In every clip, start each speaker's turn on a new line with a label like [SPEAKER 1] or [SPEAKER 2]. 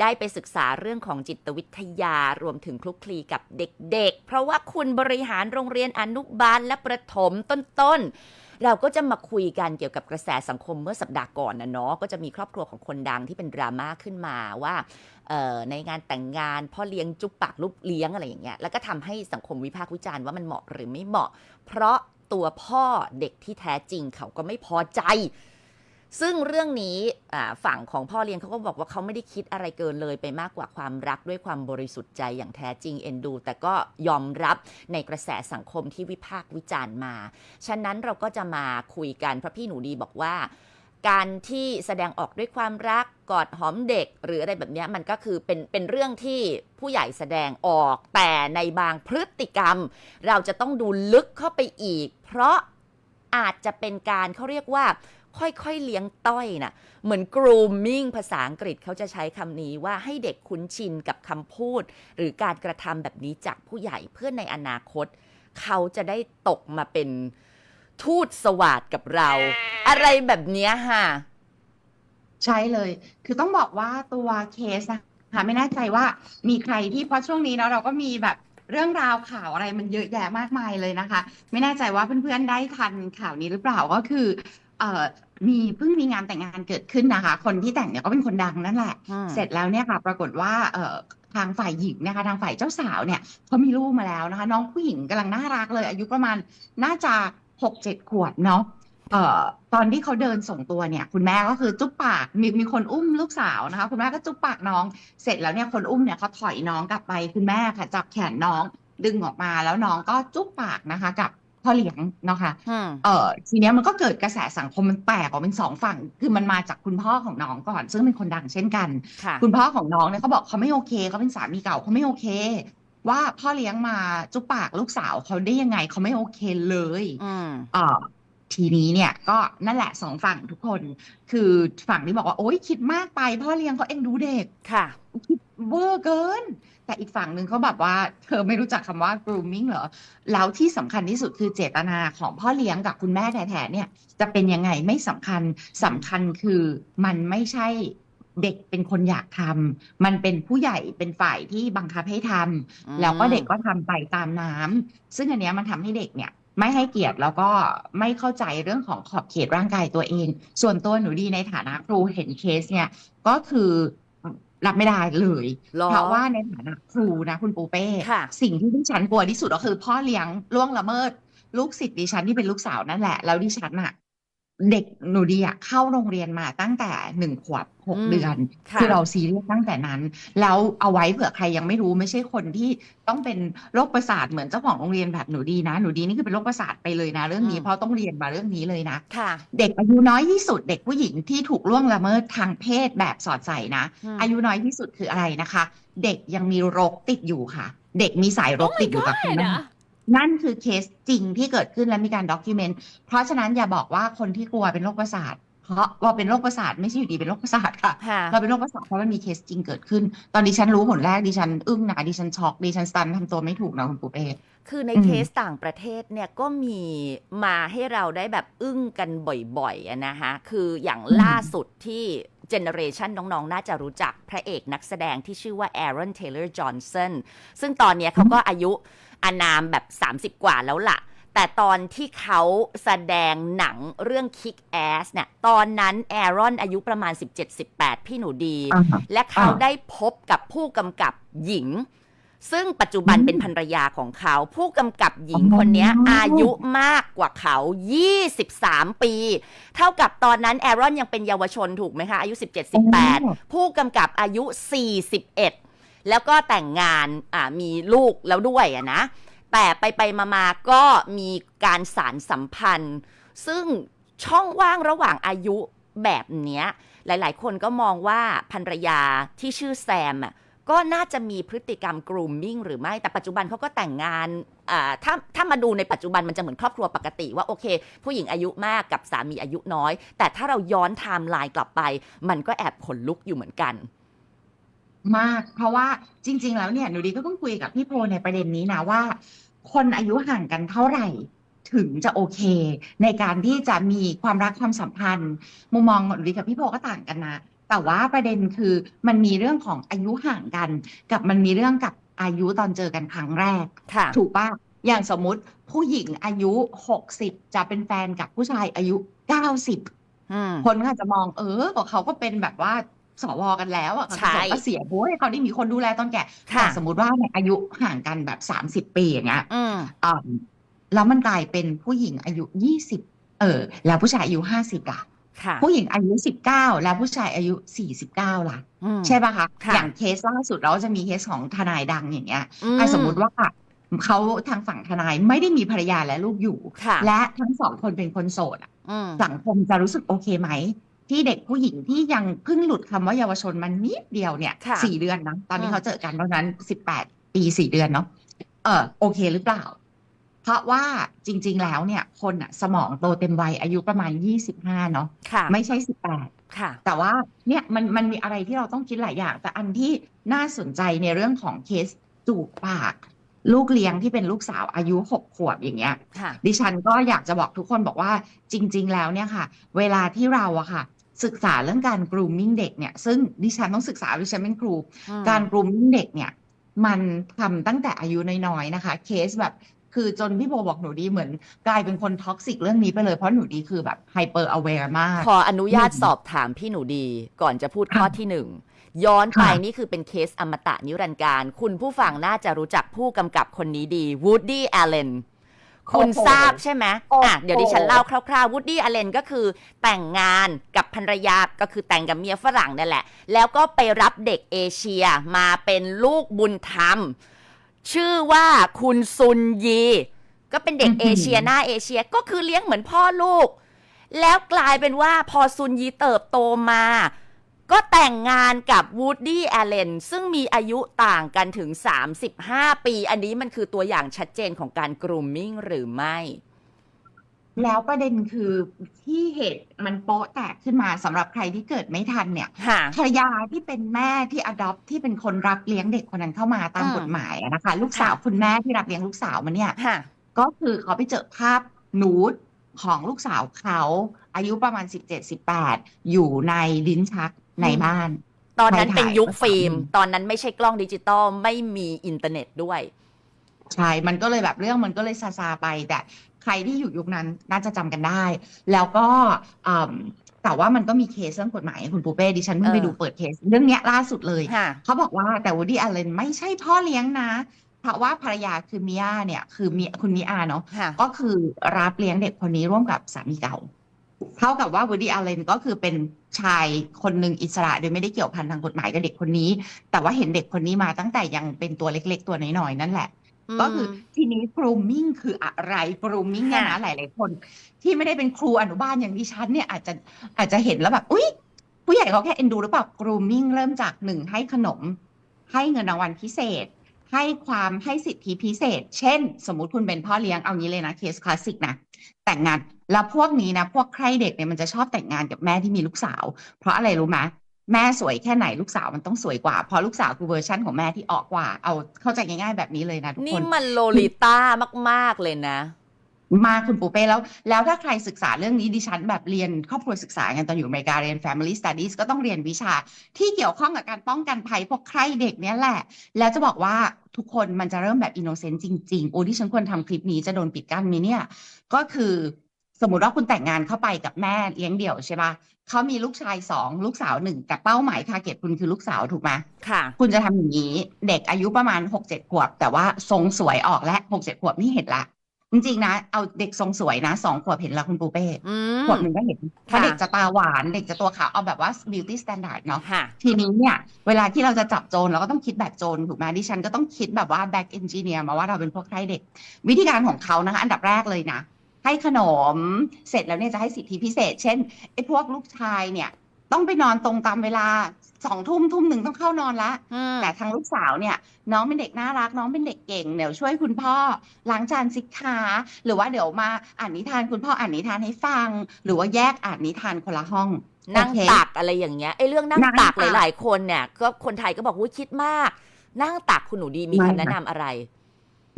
[SPEAKER 1] ได้ไปศึกษาเรื่องของจิตวิทยารวมถึงคลุกคลีกับเด็กๆ เพราะว่าคุณบริหารโรงเรียนอนุบาลและประถมต้นๆ เราก็จะมาคุยกันเกี่ยวกับกระแสสังคมเมื่อสัปดาห์ก่อนนะเนาะก็จะมีครอบครัวของคนดังที่เป็นดราม่าขึ้นมาว่าในงานแต่งงานพ่อเลี้ยงจุ๊บปากลูกเลี้ยงอะไรอย่างเงี้ยแล้วก็ทำให้สังคมวิพากษ์วิจารณ์ว่ามันเหมาะหรือไม่เหมาะ เพราะตัวพ่อเด็กที่แท้จริงเขาก็ไม่พอใจ ซึ่งเรื่องนี้ฝั่งของพ่อเลี้ยงเขาก็บอกว่าเขาไม่ได้คิดอะไรเกินเลยไปมากกว่าความรักด้วยความบริสุทธิ์ใจอย่างแท้จริงเอ็นดู แต่ก็ยอมรับในกระแสสังคมที่วิพากษ์วิจารณ์มา ฉะนั้นเราก็จะมาคุยกันพระพี่หนูดีบอกว่า การที่แสดงออกด้วยความรักกอดหอมเด็ก หรืออะไรแบบนี้มันก็คือเป็นเป็นเรื่องที่ผู้ใหญ่แสดงออกแต่ในบางพฤติกรรม เราจะต้องดูลึกเข้าไปอีก เพราะอาจจะเป็นการเขาเรียกว่า ค่อยๆเลี้ยงต้อยน่ะเหมือน grooming ภาษาอังกฤษเขาจะใช้คำนี้ว่าให้เด็กคุ้นชินกับคำพูด หรือการกระทำแบบนี้จากผู้ใหญ่เพื่อในอนาคต เขาจะได้ตกมาเป็นทูตสวาดกับเรา อะไรแบบเนี้ยค่ะ
[SPEAKER 2] ใช่เลย คือต้องบอกว่าตัวเคสนะคะไม่แน่ใจว่ามีใครที่เพราะช่วงนี้เนาะเราก็มีแบบเรื่องราวข่าวอะไรมันเยอะแยะมากมายเลยนะคะ ไม่แน่ใจว่าเพื่อนๆได้ทันข่าวนี้หรือเปล่าก็คือ เอ่อมีเพิ่งมีงานแต่งงานเกิดขึ้นนะคะ คนที่แต่งเนี่ยก็เป็นคนดังนั่นแหละ
[SPEAKER 1] อืม
[SPEAKER 2] เสร็จแล้วเนี่ยค่ะ ปรากฏว่าเอ่อทางฝ่ายหญิงนะคะ ทางฝ่ายเจ้าสาวเนี่ยเขามีลูกมาแล้วนะคะ น้องผู้หญิงกำลังน่ารักเลย อายุประมาณน่าจะหกเจ็ดขวบเนาะเอ่อตอนที่เขาเดินส่งตัวเนี่ย คุณแม่ก็คือจุ๊บปากมีมีคนอุ้มลูกสาวนะคะ คุณแม่ก็จุ๊บปากน้อง เสร็จแล้วเนี่ยคนอุ้มเนี่ยเขาถอยน้องกลับไปคุณแม่ค่ะจับแขนน้องดึงออกมาแล้วน้องก็จุ๊บปากนะคะ กับ พ่อเลี้ยงเนาะค่ะ
[SPEAKER 1] อืม
[SPEAKER 2] เออทีเนี้ยมันก็เกิดกระแสสังคมมันแตกออกเป็นสองฝั่ง คือมันมาจากคุณพ่อของน้องก่อน ซึ่งเป็นคนดังเช่นกัน
[SPEAKER 1] ค่ะ
[SPEAKER 2] คุณพ่อของน้องเนี่ยเขาบอกเขาไม่โอเคเขาเป็นสามีเก่าเขาไม่โอเค ว่าพ่อเลี้ยงมาจุ๊บปากลูกสาวเขาได้ยังไงเขาไม่โอเคเลย
[SPEAKER 1] อืม
[SPEAKER 2] เอ่อทีนี้เนี่ยก็นั่นแหละสองฝั่งทุกคน คือฝั่งที่บอกว่าโอ๊ยคิดมากไป พ่อเลี้ยงเขาเอ็นดูเด็ก
[SPEAKER 1] ค่ะ
[SPEAKER 2] คิดเวอร์เกิน แต่อีกฝั่งหนึ่งเขาแบบว่า เธอไม่รู้จักคำว่า grooming เหรอ แล้วที่สำคัญที่สุดคือเจตนาของพ่อเลี้ยงกับคุณแม่แท้ๆเนี่ย จะเป็นยังไงไม่สำคัญสำคัญคือมันไม่ใช่เด็กเป็นคนอยากทำมันเป็นผู้ใหญ่เป็นฝ่ายที่บังคับให้ทำ
[SPEAKER 1] อืม
[SPEAKER 2] แล้วก็เด็กก็ทำไปตามน้ำซึ่งอันเนี้ยมันทำให้เด็กเนี่ยไม่ให้เกียรติแล้วก็ไม่เข้าใจเรื่องของขอบเขตร่างกายตัวเอง ส่วนตัวหนูดีในฐานะครูเห็นเคสเนี่ย ก็คือ รับไม่ได้เลย
[SPEAKER 1] หรอ
[SPEAKER 2] เพราะว่าในฐานะครูนะคุณปูเป้
[SPEAKER 1] ค่ะ
[SPEAKER 2] สิ่งที่ดิฉันกลัวที่สุดก็คือ พ่อเลี้ยงล่วงละเมิด ลูกศิษย์ดิฉันที่เป็นลูกสาวนั่นแหละแล้วดิฉันอะ เด็กหนูดีอะเข้าโรงเรียนมาตั้งแต่หนึ่งขวบหก
[SPEAKER 1] อืม
[SPEAKER 2] เดือน
[SPEAKER 1] ค่ะ
[SPEAKER 2] คือเราซีเรียสตั้งแต่นั้น แล้วเอาไว้เผื่อใครยังไม่รู้ไม่ใช่คนที่ต้องเป็นโรคประสาทเหมือนเจ้าของโรงเรียนแบบหนูดีนะ หนูดีนี่คือเป็นโรคประสาทไปเลยนะ เรื่องนี้เพราะต้องเรียนมาเรื่องนี้เลยนะ
[SPEAKER 1] ค่ะ
[SPEAKER 2] เด็กอายุน้อยที่สุดเด็กผู้หญิงที่ถูกล่วงละเมิดทางเพศแบบสอดใส่นะ
[SPEAKER 1] อืม
[SPEAKER 2] อายุน้อยที่สุดคืออะไรนะคะ เด็กยังมีรกติดอยู่ค่ะ เด็กมีสายรกติดอยู่กับคุณแม่
[SPEAKER 3] God
[SPEAKER 2] นั่นคือเคสจริงที่เกิดขึ้นและมีการด็อกิเมนต์ เพราะฉะนั้นอย่าบอกว่าคนที่กลัวเป็นโรคประสาท เพราะว่าเป็นโรคประสาทไม่ใช่อยู่ดีเป็นโรคประสาทค่ะ
[SPEAKER 1] ค่ะ
[SPEAKER 2] เราเป็นโรคประสาทเพราะมันมีเคสจริงเกิดขึ้น ตอนดิฉันรู้ผลแรกดิฉันอึ้งนะดิฉันช็อกดิฉันสตันทำตัวไม่ถูกนะคุณปุ๊เป้
[SPEAKER 1] คือใน
[SPEAKER 2] อืม
[SPEAKER 1] เคสต่างประเทศเนี่ยก็มีมาให้เราได้แบบอึ้งกันบ่อยๆอะนะคะคืออย่างล่าสุดที่เจเนอเรชันน้องๆ น่าจะรู้จักพระเอกนักแสดงที่ชื่อว่า Aaron Taylor Johnson ซึ่งตอนเนี้ยเขาก็อายุ อานามแบบ 30 กว่าแล้วล่ะ แต่ตอนที่เขาแสดงหนังเรื่อง Kick Ass เนี่ย ตอนนั้นแอรอนอายุประมาณ 17-18 พี่หนูดี
[SPEAKER 2] อ่าฮะ
[SPEAKER 1] และเขา
[SPEAKER 2] อ่า
[SPEAKER 1] ได้พบกับผู้กำกับหญิง ซึ่งปัจจุบัน
[SPEAKER 2] อืม
[SPEAKER 1] เป็นภรรยาของเขา ผู้กำกับหญิง
[SPEAKER 2] อ๋อ
[SPEAKER 1] คนเนี้ยอายุมากกว่าเขา 23 ปี เท่ากับตอนนั้นแอรอนยังเป็นเยาวชนถูกไหมคะ อายุ 17-18 ผู้กำกับอายุ 41 แล้วก็แต่งงานอ่ามีลูกแล้วด้วยอะนะ แต่ไปไปมามาก็มีการสารสัมพันธ์ ซึ่งช่องว่างระหว่างอายุแบบเนี้ย หลายๆ คนก็มองว่าภรรยาที่ชื่อแซมอะก็น่าจะมีพฤติกรรม grooming หรือไม่ แต่ปัจจุบันเขาก็แต่งงาน ถ้าถ้ามาดูในปัจจุบันมันจะเหมือนครอบครัวปกติว่าโอเค ผู้หญิงอายุมากกับสามีอายุน้อย แต่ถ้าเราย้อนไทม์ไลน์กลับไป มันก็แอบขนลุกอยู่เหมือนกัน
[SPEAKER 2] มาก เพราะว่าจริง ๆ แล้วเนี่ยหนูดีก็เพิ่งคุยกับพี่โพในประเด็นนี้นะว่า คนอายุห่างกันเท่าไหร่ถึงจะโอเค ในการที่จะมีความรักความสัมพันธ์ มุมมองของหนูดีกับพี่โพก็ต่างกันนะ แต่ว่าประเด็นคือมันมีเรื่องของอายุห่างกัน กับมันมีเรื่องกับอายุตอนเจอกันครั้งแรก
[SPEAKER 1] ค่ะ
[SPEAKER 2] ถูกป่ะอย่างสมมุติผู้หญิงอายุ60จะเป็นแฟนกับผู้ชายอายุ90
[SPEAKER 1] อืม
[SPEAKER 2] คนก็อาจจะมองเออเขาก็เป็นแบบว่า สวกันแล้วอะ
[SPEAKER 1] ใช่
[SPEAKER 2] เขาก็เสียโว้ยเขาได้มีคนดูแลตอนแก่
[SPEAKER 1] ค่ะ
[SPEAKER 2] แต่สมมติว่าเนี่ยอายุห่างกันแบบ30ปีอย่างเงี้ย
[SPEAKER 1] อืม
[SPEAKER 2] อ่าแล้วมันกลายเป็นผู้หญิงอายุ20เออ แล้วผู้ชายอายุ50ล่ะ
[SPEAKER 1] ค่ะ
[SPEAKER 2] ผู้หญิงอายุ19แล้วผู้ชายอายุ49ล่ะ
[SPEAKER 1] อืม
[SPEAKER 2] ใช่ป่ะคะ
[SPEAKER 1] ค่ะ
[SPEAKER 2] อย่างเคสล่าสุดเราก็จะมีเคสของทนายดังอย่างเงี้ย
[SPEAKER 1] อื
[SPEAKER 2] อะสมมุติว่าเขาทางฝั่งทนายไม่ได้มีภรรยาและลูกอยู่
[SPEAKER 1] ค่ะ
[SPEAKER 2] และทั้งสองคนเป็นคนโสดอะ
[SPEAKER 1] อืม
[SPEAKER 2] สังคมจะรู้สึกโอเคไหม ที่เด็กผู้หญิงที่ยังเพิ่งหลุดคำว่าเยาวชนมันนิดเดียวเนี่ย
[SPEAKER 1] ค่ะ
[SPEAKER 2] สี่เดือนนะตอน
[SPEAKER 1] อื
[SPEAKER 2] นี้
[SPEAKER 1] ม
[SPEAKER 2] เขาเจอกันเพราะฉะนั้นสิบแปดปีสี่เดือนเนาะเออโอเคหรือเปล่า เพราะว่าจริง ๆ แล้วเนี่ย คนอะสมองโตเต็มวัยอายุประมาณยี่สิบห้าเนาะ
[SPEAKER 1] ค่ะ
[SPEAKER 2] ไม่ใช่สิบแปด
[SPEAKER 1] ค่ะ
[SPEAKER 2] แต่ว่าเนี่ยมันมันมีอะไรที่เราต้องคิดหลายอย่าง แต่อันที่น่าสนใจในเรื่องของเคสจูบปาก ลูกเลี้ยงที่เป็นลูกสาวอายุหกขวบอย่างเงี้ย
[SPEAKER 1] ค่ะ
[SPEAKER 2] ดิฉันก็อยากจะบอกทุกคนบอกว่าจริง ๆ แล้วเนี่ยค่ะ เวลาที่เราอะค่ะ ศึกษาเรื่องการ grooming เด็กเนี่ย ซึ่งดิฉันต้องศึกษาดิฉันเป็นครู
[SPEAKER 1] อืม
[SPEAKER 2] การ grooming เด็กเนี่ย มันทำตั้งแต่อายุน้อยๆนะคะ เคสแบบคือจนพี่โบบอกหนูดีเหมือนกลายเป็นคนท็อกซิกเรื่องนี้ไปเลยเพราะหนูดีคือแบบ hyper aware มาก
[SPEAKER 1] ขออนุญาต
[SPEAKER 2] อืม
[SPEAKER 1] สอบถามพี่หนูดีก่อนจะพูด
[SPEAKER 2] ค่ะ
[SPEAKER 1] ข้อที่หนึ่ง ย้อนไป
[SPEAKER 2] ค่ะ
[SPEAKER 1] นี่คือเป็นเคสอมตะนิรันดร์การ คุณผู้ฟังน่าจะรู้จักผู้กำกับคนนี้ดีวูดดี้แอลเลนคุณ
[SPEAKER 2] โอ้โห
[SPEAKER 1] ทราบใช่ไหม
[SPEAKER 2] โอ้โห
[SPEAKER 1] อะ เดี๋ยวดิฉันเล่าคร่าวๆวูดดี้แอลเลนก็คือ แต่งงานกับภรรยา ก็คือแต่งกับเมียฝรั่งนั่นแหละ แล้วก็ไปรับเด็กเอเชียมาเป็นลูกบุญธรรม ชื่อว่าคุณซุนยี ก็เป็นเด็ก
[SPEAKER 2] อื้อหื
[SPEAKER 1] เอ
[SPEAKER 2] อ
[SPEAKER 1] เชียหน้าเอเชียก็คือเลี้ยงเหมือนพ่อลูก แล้วกลายเป็นว่าพอซุนยีเติบโตมา ก็แต่งงานกับวูดดี้แอลเลนซึ่งมีอายุต่างกันถึง 35 ปี อันนี้มันคือตัวอย่างชัดเจนของการกรูมมิ่งหรือไม่
[SPEAKER 2] แล้วประเด็นคือที่เหตุมันโป๊ะแตกขึ้นมาสำหรับใครที่เกิดไม่ทันเนี่ย
[SPEAKER 1] ค่ะ
[SPEAKER 2] ภรรยาที่เป็นแม่ที่ adopt ที่เป็นคนรับเลี้ยงเด็กคนนั้นเข้ามาตาม
[SPEAKER 1] อืม
[SPEAKER 2] กฎหมายอะนะคะ ลูกสาวคุณแม่ที่รับเลี้ยงลูกสาวมาเนี่ย
[SPEAKER 1] ค่ะ
[SPEAKER 2] ก็คือเขาไปเจอภาพนูดของลูกสาวเขาอายุประมาณ 17-18 อยู่ในลิ้นชัก ใน
[SPEAKER 1] อืม
[SPEAKER 2] บ้าน
[SPEAKER 1] ตอนนั้น
[SPEAKER 2] ถ่าย
[SPEAKER 1] เป็นยุค
[SPEAKER 2] ถ่าย
[SPEAKER 1] ฟิล์ม
[SPEAKER 2] อืม
[SPEAKER 1] ตอนนั้นไม่ใช่กล้องดิจิตอลไม่มีอินเทอร์เน็ตด้วย
[SPEAKER 2] ใช่ มันก็เลยแบบเรื่องมันก็เลยซาซาไป แต่ใครที่อยู่ยุคนั้นน่าจะจำกันได้ แล้วก็อืมแต่ว่ามันก็มีเคสเรื่องกฎหมายคุณปูเป้ดิฉันเพิ่งไป
[SPEAKER 1] เออ
[SPEAKER 2] ดูเปิดเคส เรื่องเนี้ยล่าสุดเลย
[SPEAKER 1] ค่ะ
[SPEAKER 2] เขาบอกว่าแต่วูดดี้แอลเลนไม่ใช่พ่อเลี้ยงนะ เพราะว่าภรรยาคือมิอาเนี่ย คือมิคุณมิอาเนาะ
[SPEAKER 1] ค่ะ
[SPEAKER 2] ก็คือรับเลี้ยงเด็กคนนี้ร่วมกับสามีเก่า เท่ากับว่าวูดดี้แอลเลนก็คือเป็นชายคนหนึ่งอิสระ โดยไม่ได้เกี่ยวพันทางกฎหมายกับเด็กคนนี้ แต่ว่าเห็นเด็กคนนี้มาตั้งแต่ยังเป็นตัวเล็ก ๆ ตัวน้อยๆนั่นแหละ ก็คือทีนี้ grooming คืออะไร grooming เนี่ยนะ
[SPEAKER 1] ค่ะ
[SPEAKER 2] หลายๆคน ที่ไม่ได้เป็นครูอนุบาลอย่างดิฉันเนี่ยอาจจะอาจจะเห็นแล้วแบบอุ๊ย ผู้ใหญ่เขาแค่เอ็นดูหรือเปล่า grooming เริ่มจากหนึ่งให้ขนม ให้เงินรางวัลพิเศษ ให้ความให้สิทธิพิเศษ เช่น สมมุติคุณเป็นพ่อเลี้ยงเอางี้เลยนะเคสคลาสสิกนะแต่งงาน แล้วพวกนี้นะพวกใครเด็กเนี่ยมันจะชอบแต่งงานกับแม่ที่มีลูกสาว เพราะอะไรรู้ไหมแม่สวยแค่ไหนลูกสาวมันต้องสวยกว่า เพราะลูกสาวคือเวอร์ชั่นของแม่ที่ออกกว่า เอาเข้าใจง่ายๆแบบนี้เลยนะทุก
[SPEAKER 1] นี่
[SPEAKER 2] คน
[SPEAKER 1] มันโลลิต้ามาก ๆ เลยนะ
[SPEAKER 2] มาคุณปูเป้แล้ว แล้วถ้าใครศึกษาเรื่องนี้ดิฉันแบบเรียนครอบครัวศึกษากันตอนอยู่อเมริกาเรียน Family Studies ก็ต้องเรียนวิชา ที่เกี่ยวข้องกับการป้องกันภัยพวกใครเด็กเนี้ยแหละ แล้วจะบอกว่าทุกคนมันจะเริ่มแบบอินโนเซนต์จริงๆโอ้ที่ฉันควรทำคลิปนี้จะโดนปิดกั้นไหมเนี่ย ก็คือ สมมติว่าคุณแต่งงานเข้าไปกับแม่เลี้ยงเดี่ยวใช่ปะเขามีลูกชายสองลูกสาวหนึ่งแต่เป้าหมายทาร์เก็ตคุณคือลูกสาวถูกไหม
[SPEAKER 1] ค่ะ
[SPEAKER 2] คุณจะทำอย่างนี้ เด็กอายุประมาณหกเจ็ดขวบ แต่ว่าทรงสวยออกและหกเจ็ดขวบนี่เห็นละ จริงๆนะ เอาเด็กทรงสวยนะสองขวบเห็นแล้วคุณปูเป้
[SPEAKER 1] อืม
[SPEAKER 2] ขวบหนึ่งก็เห็นเพราะ
[SPEAKER 1] ค่ะ
[SPEAKER 2] เด็กจะตาหวานเด็กจะตัวขาวเอาแบบว่า beauty standard เนาะ
[SPEAKER 1] ค่ะ
[SPEAKER 2] ทีนี้เนี่ยเวลาที่เราจะจับโจรเราก็ต้องคิดแบบโจรถูกไหมดิฉันก็ต้องคิดแบบว่า back engineer มาว่าเราเป็นพวกใครเด็ก วิธีการของเขานะคะอันดับแรกเลยนะ ให้ขนมเสร็จแล้วเนี่ยจะให้สิทธิพิเศษ เช่นไอ้พวกลูกชายเนี่ย ต้องไปนอนตรงตามเวลาสองทุ่มทุ่มหนึ่งต้องเข้านอนละ
[SPEAKER 1] อืม
[SPEAKER 2] แต่ทางลูกสาวเนี่ย น้องเป็นเด็กน่ารัก น้องเป็นเด็กเก่งเดี๋ยวช่วยคุณพ่อล้างจานสิคะหรือว่าเดี๋ยวมาอ่านนิทานคุณพ่ออ่านนิทานให้ฟัง หรือว่าแยกอ่านนิทานคนละห้อง
[SPEAKER 1] นั่ง
[SPEAKER 2] โอเค
[SPEAKER 1] ตักอะไรอย่างเงี้ยไอ้เรื่องนั่ง
[SPEAKER 2] นั่ง
[SPEAKER 1] ตัก
[SPEAKER 2] ตัก
[SPEAKER 1] หลาย ๆ คนเนี่ย ก็คนไทยก็บอกว่าคิดมาก นั่งตักคุณหนูดีมี
[SPEAKER 2] ไม่
[SPEAKER 1] คำแนะ
[SPEAKER 2] ค่ะ
[SPEAKER 1] นำอะไร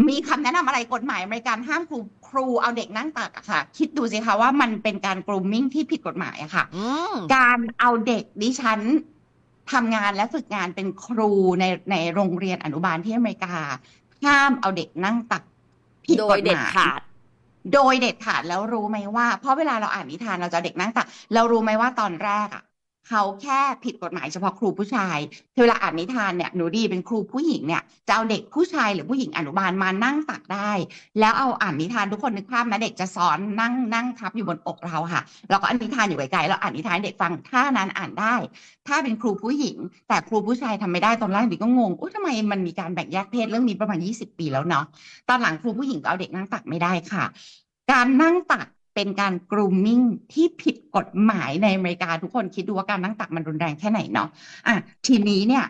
[SPEAKER 2] มีคำแนะนำอะไรกฎหมายอเมริกันห้ามครูครูเอาเด็กนั่งตักอะค่ะ คิดดูสิคะว่ามันเป็นการ grooming ที่ผิดกฎหมายอะค่ะ
[SPEAKER 1] อืม
[SPEAKER 2] การเอาเด็กดิฉันทำงานและฝึกงานเป็นครูในในโรงเรียนอนุบาลที่อเมริกา ห้ามเอาเด็กนั่งตักผิด
[SPEAKER 1] โด
[SPEAKER 2] ก
[SPEAKER 1] ย
[SPEAKER 2] ฎ
[SPEAKER 1] เด็
[SPEAKER 2] ห
[SPEAKER 1] ด
[SPEAKER 2] มาย
[SPEAKER 1] ขาด
[SPEAKER 2] โดยเด็ดขาดแล้วรู้ไหมว่าเพราะเวลาเราอ่านนิทานเราจะเอาเด็กนั่งตัก เรารู้ไหมว่าตอนแรกอะ เขาแค่ผิดกฎหมายเฉพาะครูผู้ชายเวลาอ่านนิทานเนี่ยหนูดีเป็นครูผู้หญิงเนี่ยจะเอาเด็กผู้ชายหรือผู้หญิงอนุบาลมานั่งตักได้ แล้วเอาอ่านนิทานทุกคนนึกภาพนะเด็กจะซ้อนนั่งนั่งทับอยู่บนอกเราค่ะเราก็อ่านนิทานอยู่ไกลๆเราอ่านนิทานเด็กฟังท่านั้นอ่านได้ ถ้าเป็นครูผู้หญิง แต่ครูผู้ชายทำไม่ได้ตอนแรกดิก็งงโอ้ทำไมมันมีการแบ่งแยกเพศเรื่องนี้ประมาณ 20 ปีแล้วเนาะตอนหลังครูผู้หญิงก็เอาเด็กนั่งตักไม่ได้ค่ะ การนั่งตัก เป็นการ grooming ที่ผิดกฎหมายในอเมริกาทุกคนคิดดูว่าการนั่งตักมันรุนแรงแค่ไหนเนาะอะทีนี้เนี่ย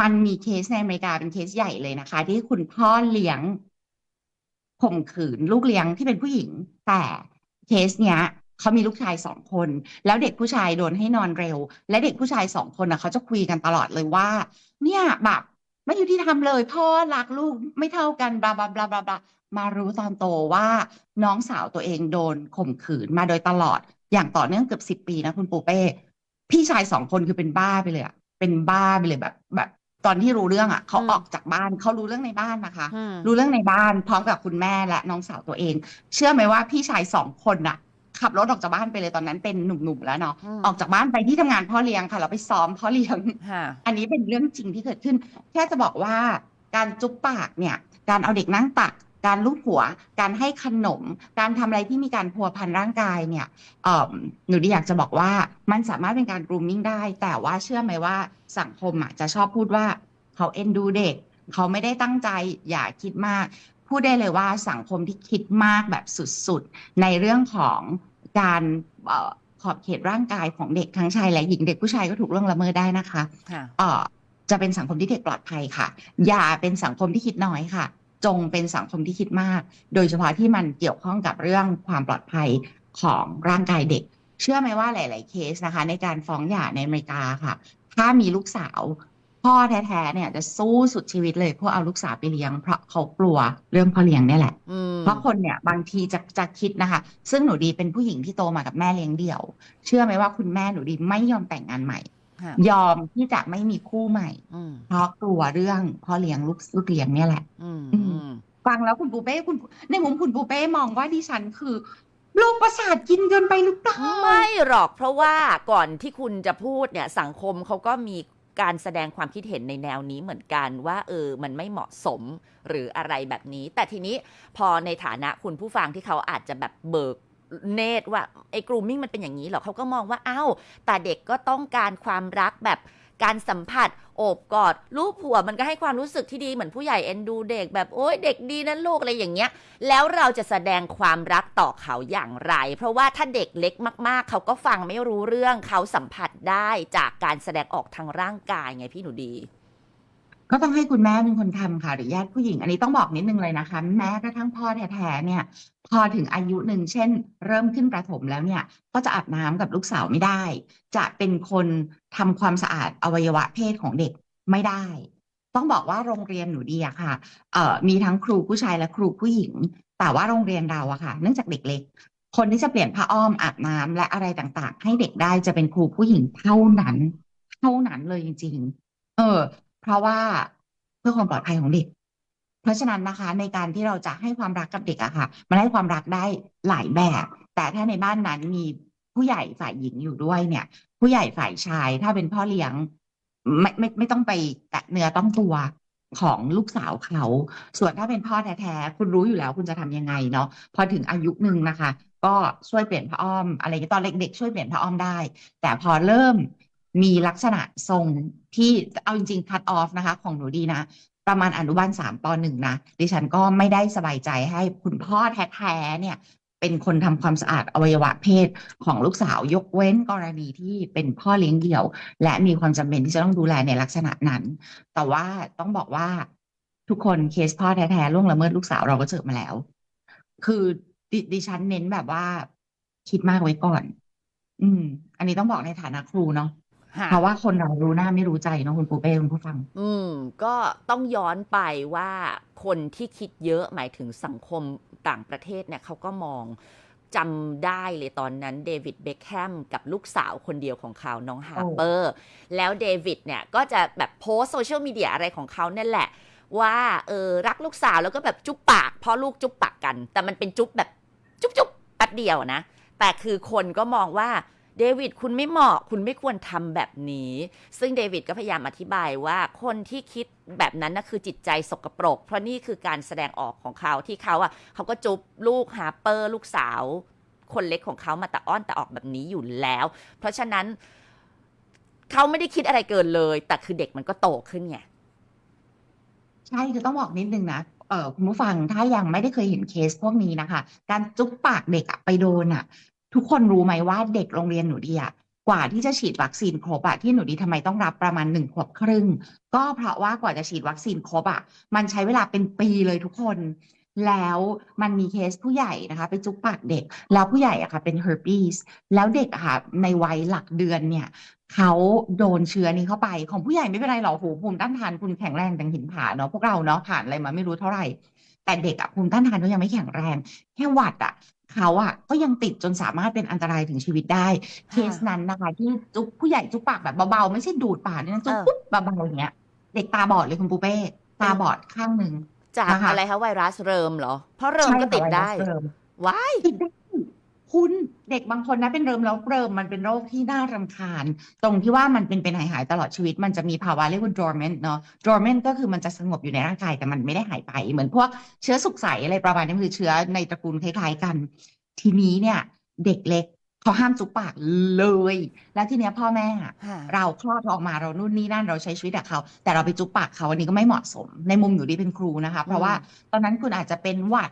[SPEAKER 2] มันมีเคสในอเมริกาเป็นเคสใหญ่เลยนะคะ ที่คุณพ่อเลี้ยงข่มขืนลูกเลี้ยงที่เป็นผู้หญิง แต่เคสเนี้ยเขามีลูกชายสองคน แล้วเด็กผู้ชายโดนให้นอนเร็ว และเด็กผู้ชายสองคนนะเขาจะคุยกันตลอดเลยว่า เนี่ยแบบ ไม่ยุติธรรมเลย พ่อรักลูกไม่เท่ากันบลาบลาบลาบลาบลามารู้ตอนโตว่าน้องสาวตัวเองโดนข่มขืนมาโดยตลอด อย่างต่อเนื่องเกือบสิบปีนะคุณปูเป้พี่ชายสองคนคือเป็นบ้าไปเลยอะเป็นบ้าไปเลยแบบ แบบ ตอนที่รู้เรื่องอะเขา
[SPEAKER 1] อืม
[SPEAKER 2] ออกจากบ้านเขารู้เรื่องในบ้านนะคะ
[SPEAKER 1] อืม
[SPEAKER 2] รู้เรื่องในบ้านพร้อมกับคุณแม่และน้องสาวตัวเอง เชื่อไหมว่าพี่ชายสองคนน่ะ ขับรถออกจากบ้านไปเลยตอนนั้นเป็นหนุ่มๆแล้วเนาะ
[SPEAKER 1] อืม
[SPEAKER 2] ออกจากบ้านไปที่ทำงานพ่อเลี้ยงค่ะแล้วไปซ้อมพ่อเลี้ยง
[SPEAKER 1] ค่ะ
[SPEAKER 2] อันนี้เป็นเรื่องจริงที่เกิดขึ้น แค่จะบอกว่าการจุ๊บปากเนี่ย การเอาเด็กนั่งตัก การลูบหัว การให้ขนม การทำอะไรที่มีการพัวพันร่างกายเนี่ยเอ่อหนูดีอยากจะบอกว่ามันสามารถเป็นการ grooming ได้ แต่ว่าเชื่อไหมว่าสังคมอะจะชอบพูดว่า เขาเอ็นดูเด็ก เขาไม่ได้ตั้งใจอย่าคิดมาก พูดได้เลยว่าสังคมที่คิดมากแบบสุดๆ ในเรื่องของ การเอ่อขอบเขตร่างกายของเด็กทั้งชายและหญิงเด็กผู้ชายก็ถูกล่วงละเมิดได้นะคะ
[SPEAKER 1] ค่ะ
[SPEAKER 2] เอ่อจะเป็นสังคมที่เด็กปลอดภัยค่ะ อย่าเป็นสังคมที่คิดน้อยค่ะ จงเป็นสังคมที่คิดมาก โดยเฉพาะที่มันเกี่ยวข้องกับเรื่องความปลอดภัยของร่างกายเด็ก เชื่อไหมว่าหลาย ๆ เคสนะคะ ในการฟ้องหย่าในอเมริกาค่ะ ถ้ามีลูกสาว พ่อแท้ๆเนี่ยจะสู้สุดชีวิตเลยเพื่อเอาลูกสาวไปเลี้ยงเพราะเขากลัวเรื่องพ่อเลี้ยงเนี่ยแหละ
[SPEAKER 1] อืม
[SPEAKER 2] เพราะคนเนี่ยบางทีจะจะคิดนะคะ ซึ่งหนูดีเป็นผู้หญิงที่โตมากับแม่เลี้ยงเดี่ยว เชื่อไหมว่าคุณแม่หนูดีไม่ยอมแต่งงานใหม่
[SPEAKER 1] ค่ะ
[SPEAKER 2] ยอมที่จะไม่มีคู่ใหม่
[SPEAKER 1] อืม
[SPEAKER 2] เพราะกลัวเรื่องพ่อเลี้ยงลูกลูกเลี้ยงเนี่ยแหละ
[SPEAKER 1] อืม
[SPEAKER 2] อืม
[SPEAKER 1] อืม
[SPEAKER 2] ฟังแล้วคุณปูเป้คุณในมุมคุณปูเป้มองว่าดิฉันคือโรคประสาทกินเกินไปหรือเปล่า
[SPEAKER 1] ไม่หรอกเพราะว่าก่อนที่คุณจะพูดเนี่ยสังคมเขาก็มี การแสดงความคิดเห็นในแนวนี้เหมือนกันว่าเออมันไม่เหมาะสมหรืออะไรแบบนี้ แต่ทีนี้พอในฐานะคุณผู้ฟังที่เขาอาจจะแบบเบิกเนตว่าไอ้กรูมมิ่งมันเป็นอย่างนี้เหรอเขาก็มองว่าอ้าวแต่เด็กก็ต้องการความรักแบบ การสัมผัสโอบกอดรูปหัวมันก็ให้ความรู้สึกที่ดีเหมือนผู้ใหญ่เอ็นดูเด็กแบบโอ๊ยเด็กดีนะลูกอะไรอย่างเงี้ย แล้วเราจะแสดงความรักต่อเขาอย่างไร เพราะว่าถ้าเด็กเล็กมาก ๆ เขาก็ฟังไม่รู้เรื่องเขาสัมผัสได้จากการแสดงออกทางร่างกายไงพี่หนูดี
[SPEAKER 2] ก็ต้องให้คุณแม่เป็นคนทำค่ะหรือญาติผู้หญิง อันนี้ต้องบอกนิดนึงเลยนะคะ แม้กระทั่งพ่อแท้ๆเนี่ยพอถึงอายุหนึ่งเช่น เริ่มขึ้นประถมแล้วเนี่ย ก็จะอาบน้ำกับลูกสาวไม่ได้ จะเป็นคนทำความสะอาดอวัยวะเพศของเด็กไม่ได้ ต้องบอกว่าโรงเรียนหนูดีอะค่ะเอ่อมีทั้งครูผู้ชายและครูผู้หญิง แต่ว่าโรงเรียนเราอะค่ะ เนื่องจากเด็กเล็กคนที่จะเปลี่ยนผ้าอ้อมอาบน้ำและอะไรต่างๆ ให้เด็กได้จะเป็นครูผู้หญิงเท่านั้น เท่านั้นเลยจริง ๆ เออ เพราะว่าเพื่อความปลอดภัยของเด็ก เพราะฉะนั้นนะคะ ในการที่เราจะให้ความรักกับเด็กอะค่ะ มันให้ความรักได้หลายแบบ แต่ถ้าในบ้านนั้นมีผู้ใหญ่ฝ่ายหญิงอยู่ด้วยเนี่ย ผู้ใหญ่ฝ่ายชายถ้าเป็นพ่อเลี้ยงไม่ไม่ไม่ต้องไปแตะเนื้อต้องตัวของลูกสาวเขา ส่วนถ้าเป็นพ่อแท้ๆ คุณรู้อยู่แล้วคุณจะทำยังไงเนาะ พอถึงอายุหนึ่งนะคะ ก็ช่วยเปลี่ยนผ้าอ้อม อะไรอย่างนี้ตอนเด็กๆ ช่วยเปลี่ยนผ้าอ้อมได้ แต่พอเริ่ม มีลักษณะทรงที่เอาจริงๆ cut off นะคะ ของหนูดีนะ ประมาณอนุบาลสามปหนึ่งนะ ดิฉันก็ไม่ได้สบายใจให้คุณพ่อแท้ๆเนี่ย เป็นคนทำความสะอาดอวัยวะเพศของลูกสาวยกเว้นกรณีที่เป็นพ่อเลี้ยงเดี่ยว และมีความจำเป็นที่จะต้องดูแลในลักษณะนั้น แต่ว่าต้องบอกว่าทุกคนเคสพ่อแท้ๆล่วงละเมิดลูกสาวเราก็เจอมาแล้ว คือดดิฉันเน้นแบบว่า คิดมากไว้ก่อน อืม อันนี้ต้องบอกในฐานะครูเนาะ
[SPEAKER 1] ค่ะ
[SPEAKER 2] เพราะว่าคนเรารู้หน้าไม่รู้ใจเนาะคุณปูเป้คุณผู้ฟัง
[SPEAKER 1] อืม ก็ต้องย้อนไปว่าคนที่คิดเยอะหมายถึงสังคมต่างประเทศเนี่ยเขาก็มองจำได้เลยตอนนั้นเดวิดเบคแฮมกับลูกสาวคนเดียวของเขาน้องฮาร์เปอร์ แล้วเดวิดเนี่ยก็จะแบบโพสโซเชียลมีเดียอะไรของเขาเนี่ยแหละ ว่าเออรักลูกสาวแล้วก็แบบจุ๊บปากเพราะลูกจุ๊บปากกัน แต่มันเป็นจุ๊บแบบจุ๊บจุ๊บแป๊บเดียวนะ แต่คือคนก็มองว่า เดวิดคุณไม่เหมาะคุณไม่ควรทำแบบนี้ ซึ่งเดวิดก็พยายามอธิบายว่าคนที่คิดแบบนั้นนะคือจิตใจสกปรก เพราะนี่คือการแสดงออกของเขาที่เขาอะเขาก็จุบลูกฮาเปอร์ลูกสาว คนเล็กของเขามาแต่อ้อนแต่ออกแบบนี้อยู่แล้ว เพราะฉะนั้นเขาไม่ได้คิดอะไรเกินเลย แต่คือเด็กมันก็โตขึ้นไง
[SPEAKER 2] ใช่คือต้องบอกนิดนึงนะเออคุณผู้ฟังถ้ายังไม่ได้เคยเห็นเคสพวกนี้นะคะ การจุ๊บปากเด็กอะไปโดนอะ ทุกคนรู้ไหมว่าเด็กโรงเรียนหนูดีอะกว่าที่จะฉีดวัคซีนครบอะที่หนูดีทำไมต้องรับประมาณหนึ่งขวบครึ่ง ก็เพราะว่ากว่าจะฉีดวัคซีนครบอะมันใช้เวลาเป็นปีเลยทุกคน แล้วมันมีเคสผู้ใหญ่นะคะ ไปจุ๊บปากเด็ก แล้วผู้ใหญ่อะค่ะเป็น herpes แล้วเด็กอะค่ะในวัยหลักเดือนเนี่ยเขาโดนเชื้อนี้เข้าไปของผู้ใหญ่ไม่เป็นไรหรอกโหภูมิต้านทานคุณแข็งแรงดังหินผาเนาะพวกเราเนาะผ่านอะไรมาไม่รู้เท่าไหร่แต่เด็กอะภูมิต้านทานเขายังไม่แข็งแรง แค่หวัดอะ เขาอะก็ยังติดจนสามารถเป็นอันตรายถึงชีวิตได้ เคสนั้นนะคะ ที่จุ๊บผู้ใหญ่จุ๊บปากแบบเบาๆ ไม่ใช่ดูดปากนะจุ๊บ
[SPEAKER 1] เออ
[SPEAKER 2] ปุ๊บเบาๆอย่างเงี้ย เด็กตาบอดเลยคุณปูเป้ ตาบอดข้างหนึ่ง
[SPEAKER 1] จาก
[SPEAKER 2] นะคะ
[SPEAKER 1] อะไรคะไวรัสเริมเหรอ เพราะเริม
[SPEAKER 2] ใช่
[SPEAKER 1] ก็ติด
[SPEAKER 2] ค่ะ
[SPEAKER 1] ได้
[SPEAKER 2] ไวรัสเริม
[SPEAKER 1] ว้าย
[SPEAKER 2] ติดได้ คุณเด็กบางคนนะเป็นเริมแล้วเริมมันเป็นโรคที่น่ารำคาญ ตรงที่ว่ามันเป็นเป็นหายหายๆตลอดชีวิต มันจะมีภาวะเรียกว่า dormant เนาะ dormant ก็คือมันจะสงบอยู่ในร่างกายแต่มันไม่ได้หายไป เหมือนพวกเชื้อสุกใสอะไรประมาณนี้มันคือเชื้อในตระกูลคล้ายๆกัน ทีนี้เนี่ย เด็กเล็กเขาห้ามจุบปากเลย แล้วทีเนี้ยพ่อแม่อะ
[SPEAKER 1] ค่ะ
[SPEAKER 2] เราคลอดออกมาเรานู่นนี่นั่นเราใช้ชีวิตกับเขา แต่เราไปจุ๊บปากเขาอันนี้ก็ไม่เหมาะสม ในมุมอยู่ดีเป็นครูนะคะ เพราะว่าตอนนั้นคุณอาจจะเป็นหวัด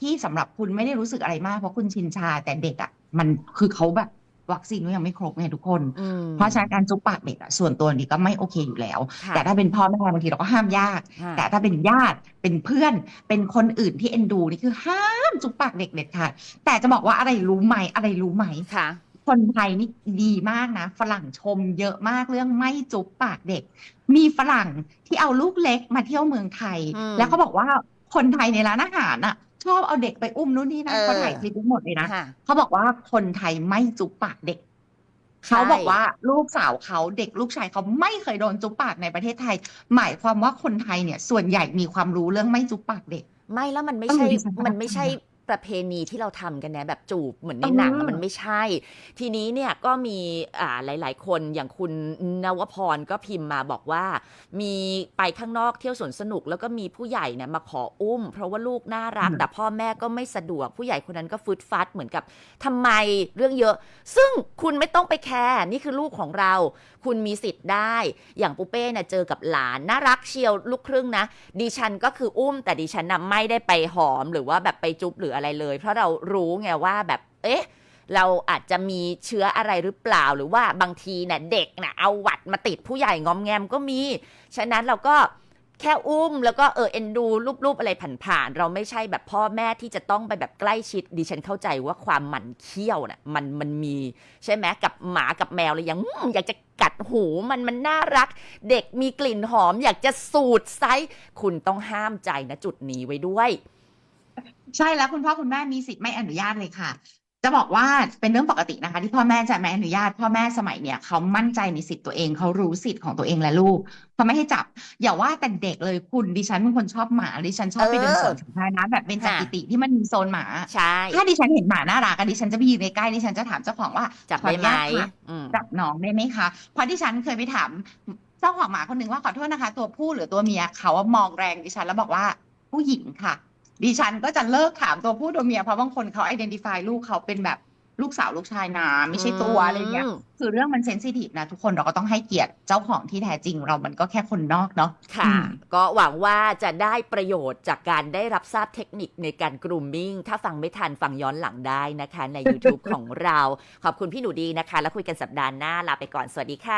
[SPEAKER 2] ที่สำหรับคุณไม่ได้รู้สึกอะไรมากเพราะคุณชินชา แต่เด็กอะ มันคือเขาแบบวัคซีนก็ยังไม่ครบไงทุกคน
[SPEAKER 1] อืม
[SPEAKER 2] เพราะฉะนั้นการจุ๊บปากเด็กอะส่วนตัวนี้ก็ไม่โอเคอยู่แล้ว
[SPEAKER 1] ค่ะ
[SPEAKER 2] แต่ถ้าเป็นพ่อแม่บางทีเราก็ห้ามยาก
[SPEAKER 1] ค่ะ
[SPEAKER 2] แต่ถ้าเป็นญาติเป็นเพื่อน เป็นคนอื่นที่เอ็นดูนี่คือห้ามจุ๊บปากเด็กเด็ดขาดแต่จะบอกว่าอะไรรู้ไหมอะไรรู้ไหม
[SPEAKER 1] ค่ะ
[SPEAKER 2] คนไทยนี่ดีมากนะ ฝรั่งชมเยอะมากเรื่องไม่จุ๊บปากเด็ก มีฝรั่งที่เอาลูกเล็กมาเที่ยวเมืองไทย
[SPEAKER 1] อืม
[SPEAKER 2] แล้วเขาบอกว่าคนไทยในร้านอาหารน่ะ ชอบเอาเด็กไปอุ้มนู่นนี่นั่น
[SPEAKER 1] เออ
[SPEAKER 2] เขาถ่ายคลิปไว้หมดเลยนะ
[SPEAKER 1] ค่ะ
[SPEAKER 2] เขาบอกว่าคนไทยไม่จุ๊บปากเด็ก
[SPEAKER 1] ใช่
[SPEAKER 2] เขาบอกว่าลูกสาวเขาเด็กลูกชายเขาไม่เคยโดนจุ๊บปากในประเทศไทย หมายความว่าคนไทยเนี่ย ส่วนใหญ่มีความรู้เรื่องไม่จุ๊บปากเด็ก
[SPEAKER 1] ไม่แล้วมันไม่
[SPEAKER 2] ต้อง
[SPEAKER 1] ใช่
[SPEAKER 2] ดูดิฉันว่า
[SPEAKER 1] มันไม่ใช่
[SPEAKER 2] ทำอะ
[SPEAKER 1] ประเพณีที่เราทำกันนะแบบจูบเหมือนในหนัง
[SPEAKER 2] เอ
[SPEAKER 1] อะ
[SPEAKER 2] อ
[SPEAKER 1] มันไม่ใช่ ทีนี้เนี่ยก็มีอ่าหลาย ๆ คนอย่างคุณนวพรก็พิมพ์มาบอกว่า มีไปข้างนอกเที่ยวสวนสนุก แล้วก็มีผู้ใหญ่เนี่ยมาขออุ้ม เพราะว่าลูกน่ารัก แต่พ่อแม่ก็ไม่สะดวกผู้ใหญ่คนนั้นก็ฟึดฟัดเหมือนกับทำไมเรื่องเยอะ ซึ่งคุณไม่ต้องไปแคร์นี่คือลูกของเรา คุณมีสิทธิ์ได้ อย่างปูเป้เนี่ยเจอกับหลานน่ารักเชียวลูกครึ่งนะดิฉันก็คืออุ้ม แต่ดิฉันน่ะไม่ได้ไปหอมหรือว่าแบบไปจุ๊บหรืออะไรเลย เพราะเรารู้ไงว่าแบบเอ๊ะเราอาจจะมีเชื้ออะไรหรือเปล่าหรือว่าบางทีเนี่ยเด็กน่ะเอาหวัดมาติดผู้ใหญ่งอมแงมก็มี ฉะนั้นเราก็แค่อุ้มแล้วก็เออเอ็นดูรูปๆอะไรผ่านๆเราไม่ใช่แบบพ่อแม่ที่จะต้องไปแบบใกล้ชิดดิฉันเข้าใจว่าความหมันเคี้ยวน่ะมันมันมีใช่ไหมกับหมากับแมวเลยยังอยากจะกัดหูมันมันน่ารัก เด็กมีกลิ่นหอม อยากจะสูดไซส์คุณต้องห้ามใจนะจุดนี้ไว้ด้วย
[SPEAKER 2] ใช่แล้วคุณพ่อคุณแม่มีสิทธิ์ไม่อนุญาตเลยค่ะ จะบอกว่าเป็นเรื่องปกตินะคะ ที่พ่อแม่จะไม่อนุญาต พ่อแม่สมัยเนี่ยเขามั่นใจในสิทธิ์ตัวเองเขารู้สิทธิ์ของตัวเองและลูกเขาไม่ให้จับ อย่าว่าแต่เด็กเลยคุณดิฉันเป็นคนชอบหมาดิฉันชอบไปเดิน
[SPEAKER 1] เออ
[SPEAKER 2] สวนสาธารณะแบบเป็นจั
[SPEAKER 1] ค่ะ
[SPEAKER 2] กิติที่มันมีโซนหมา
[SPEAKER 1] ใช่
[SPEAKER 2] ถ้าดิฉันเห็นหมาน่ารักอะดิฉันจะไปยืนใกล้ๆดิฉันจะถามเจ้าของว่า
[SPEAKER 1] จับ
[SPEAKER 2] ขอ
[SPEAKER 1] ได้
[SPEAKER 2] อนุ
[SPEAKER 1] ไหม
[SPEAKER 2] ญาตค่ะ
[SPEAKER 1] อืม
[SPEAKER 2] จับน้องได้ไหมคะเพราะดิฉันเคยไปถามเจ้าของหมาคนหนึ่งว่าขอโทษนะคะ ตัวผู้หรือตัวเมียเขาว่ามองแรงดิฉันแล้วบอกว่าผู้หญิงค่ะ ดิฉันก็จะเลิกถามตัวผู้ตัวเมียเพราะบางคนเขา identify ลูกเขาเป็นแบบลูกสาวลูกชายนะไม่ใช่ตัวอะไรเงี้ย
[SPEAKER 1] อืม
[SPEAKER 2] คือเรื่องมันเซนซิทีฟนะ ทุกคนเราก็ต้องให้เกียรติเจ้าของที่แท้จริง เรามันก็แค่คนนอกเนาะ
[SPEAKER 1] ค่ะ
[SPEAKER 2] อืม
[SPEAKER 1] ก็หวังว่าจะได้ประโยชน์จากการได้รับทราบเทคนิคในการกรูมมิ่งถ้าฟังไม่ทันฟังย้อนหลังได้นะคะ ใน YouTube ของเรา ขอบคุณพี่หนูดีนะคะ แล้วคุยกันสัปดาห์หน้าลาไปก่อนสวัสดีค่ะ